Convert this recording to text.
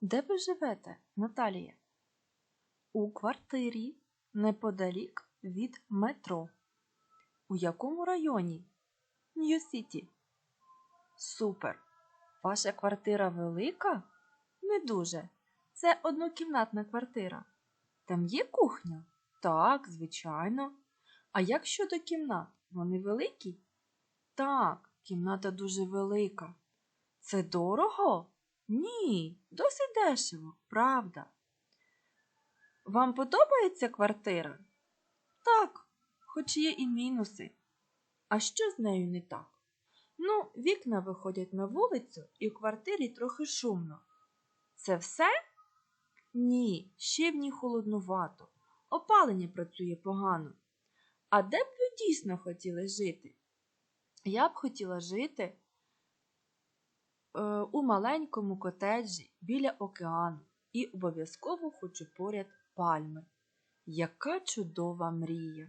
Де ви живете, Наталія? У квартирі неподалік від метро. У якому районі? Нью-Сіті. Супер. Ваша квартира велика? Не дуже. Це однокімнатна квартира. Там є кухня? Так, звичайно. А як щодо кімнат? Вони великі? Так, кімната дуже велика. Це дорого? Ні, досить дешево, правда. Вам подобається квартира? Так, хоч є і мінуси. А що з нею не так? Ну, вікна виходять на вулицю, і в квартирі трохи шумно. Це все? Ні, ще в ній холоднувато. Опалення працює погано. А де б ви дійсно хотіли жити? Я б хотіла жити у маленькому котеджі біля океану і обов'язково хочу поряд пальми. Яка чудова мрія!